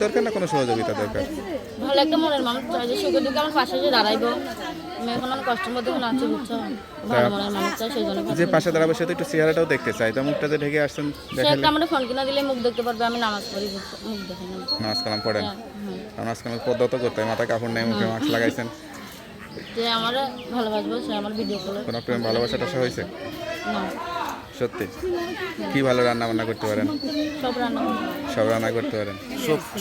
দরকার না কোনো সহযোগিতা দরকার? ভালো একটা মনের মানুষ চাই যে সুখে দুঃখে আমার পাশে এসে দাঁড়াইবো। আমি এখন অনেক কষ্টের মধ্যে আছি বুঝছ? ভালো মনের মানুষ চাই সেই জন্য যে পাশে দাঁড়াবে সে তো একটু চেহারাটাও দেখতে চাই তো মুখটাতে ঢেকে আসছেন একটা আমার ফোন কিনা দিলে মুখ দেখতে পারবে আমি নামাজ পড়ি মুখ দেখে না নামাজ কালাম পড়েন হুম। নামাজ কালাম পদ্মা তো করতে হয় মাথা কাপড় নেই মুখে মাস্ক লাগাইছেন। যে আমার ভালোবাসবো সে আমার ভিডিও কলে কোনো প্রেম ভালোবাসা টাসা হয়েছে? না। সত্যি? কি ভালো রান্না বান্না করতে পারেন? সব রান্না করি। সব রান্না করতে পারেন।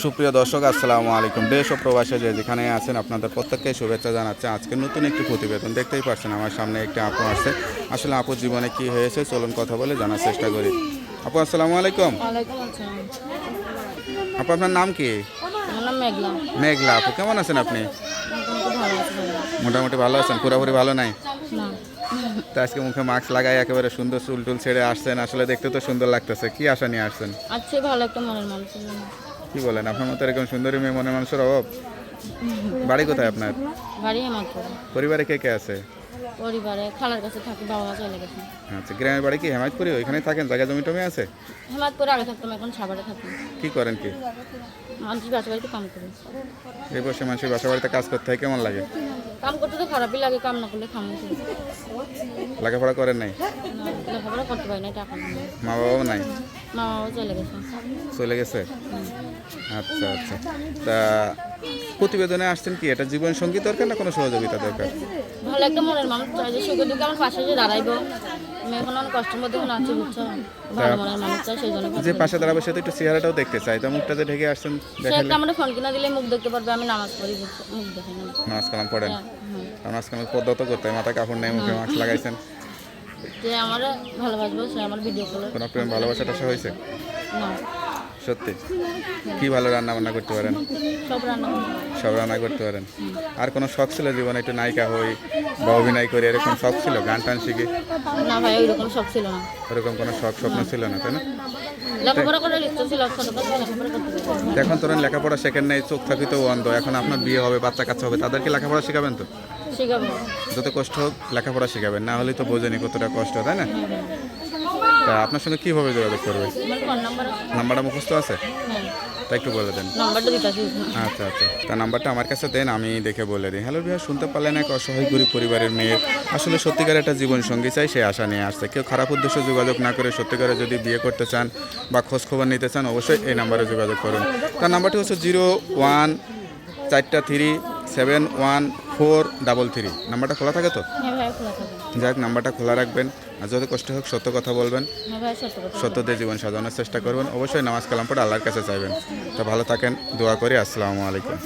সুপ্রিয় দর্শক আসসালামু আলাইকুম। দেশ ও প্রবাসে যে যেখানে আছেন আপনাদের প্রত্যেককে শুভেচ্ছা জানাচ্ছে। আজকে নতুন একটি প্রতিবেদন দেখতেই পাচ্ছেন আমার সামনে একটি আপু আছে। আসলে আপুর জীবনে কি হয়েছে চলুন কথা বলে জানার চেষ্টা করি। আপু আসসালামু আলাইকুম। আপু আপনার নাম কি? মেঘলা। মেঘলা আপু কেমন আছেন আপনি? মোটামুটি ভালো আছে ভালো। মোটামুটি ভালো আছেন? পুরোপুরি ভালো নাই? তো আজকে মুখে মাস্ক লাগাই একেবারে সুন্দর চুল টুল ছেড়ে আসছেন। আসলে দেখতে তো সুন্দর লাগতেছে। কি আশা নিয়ে আসছেন? আজকে ভালো একটা মনের মানুষ কি বলেন আপনার মতো এরকম সুন্দরী মেয়ে মনে মানুষের অভাব? বাড়ি কোথায় আপনার? বাড়ি আমার পরিবারে কে কে আছে? পরিবারে খালার কাছে থাকি বাবা মা চলে গেছে। আচ্ছা গ্রামের বাড়ি কি হেমায়তপুরি? ওইখানে থাকেন? জায়গা জমি টমি আছে? হেমাদপুরে আগে থাকতাম এখন সাভারে থাকি। কি করেন কি? মানুষ বাসা বাড়িতে কাম করি। এই বসে মানুষের বাসা বাড়িতে কাজ করতে হয় কেমন লাগে? কাম করতে তো খারাপই লাগে কাম না করলে খামো? লেখাপড়া করেন নাই? না লেখাপড়া করতে পারি না টাকা নেই। মা বাবাও নাই? মা বাবা চলে গেছে। চলে গেছে? আচ্ছা আচ্ছা। তা প্রতিবেদনে আসছেন কি? এটা জীবন সঙ্গী দরকার না কোনো সহযোগিতা দরকার? ভালো একটা মনের মানুষ চাই। যে সুখে দুঃখে আমার পাশে এসে দাঁড়াইবো। যে পাশে দাঁড়াবে সে তো একটু চেহারাটাও দেখতে চাই তো ঢেকে আসছেন আমার ফোন কিনা দিলে মুখ দেখতে পারবে আমি নামাজ পড়ি মুখ দেখে না নামাজ কালাম পড়েন। নামাজ কালাম পদ্মা তো করতে হয় মাথা কাপড় নেই মুখে মাস্ক লাগাইছেন। যে আমার ভালোবাসবো সে আমার ভিডিও কলে কোনো প্রেম ভালোবাসা হয়েছে? না। সত্যি? কি ভালো রান্না বান্না করতে পারেন? সব রান্না করতে পারেন। আর কোনো শখ ছিল জীবনে একটু নায়িকা হই বা অভিনয় করি এরকম শখ ছিল? গান টান শিখে? না ভাই ওইরকম শখ ছিল না। ওরকম কোনো শখ স্বপ্ন ছিল না তাই না? এখন তোর লেখাপড়া শেখেন নাই চোখ থাকিতেও অন্ধ। এখন আপনার বিয়ে হবে বাচ্চা কাচ্চা হবে তাদেরকে লেখাপড়া শেখাবেন তো? যত কষ্ট হোক লেখাপড়া শেখাবেন না হলে তো বোঝেনি কতটা কষ্ট তাই না? তা আপনার সঙ্গে কীভাবে যোগাযোগ করবে? নাম্বারটা মুখস্থ আছে? তা একটু বলে দেন। আচ্ছা আচ্ছা। তা নাম্বারটা আমার কাছে দেন আমি দেখে বলে দিই। হ্যালো বিহার শুনতে পারলেন এক অসহায় গরিব পরিবারের মেয়ে। আসলে সত্যিকার একটা জীবন সঙ্গী চাই সে আশা নিয়ে আসছে। কেউ খারাপ উদ্দেশ্যে যোগাযোগ না করে সত্যিকারে যদি বিয়ে করতে চান বা খোঁজ খবর নিতে চান অবশ্যই এই নাম্বারে যোগাযোগ করুন। তার নাম্বারটি হচ্ছে জিরো ওয়ান চারটা three seven one four double three. নাম্বারটা খোলা থাকে তো? হ্যাঁ হোক নাম্বারটা খোলা রাখবেন। আর যত কষ্ট হোক সত্য কথা বলবেন। হ্যাঁ ভাই সত্য কথা সত্য দিয়ে জীবন সাজানোর চেষ্টা করবেন। অবশ্যই নামাজ কালাম পড়ে আল্লাহর কাছে চাইবেন। তো ভালো থাকেন দোয়া করি। আসসালামু আলাইকুম।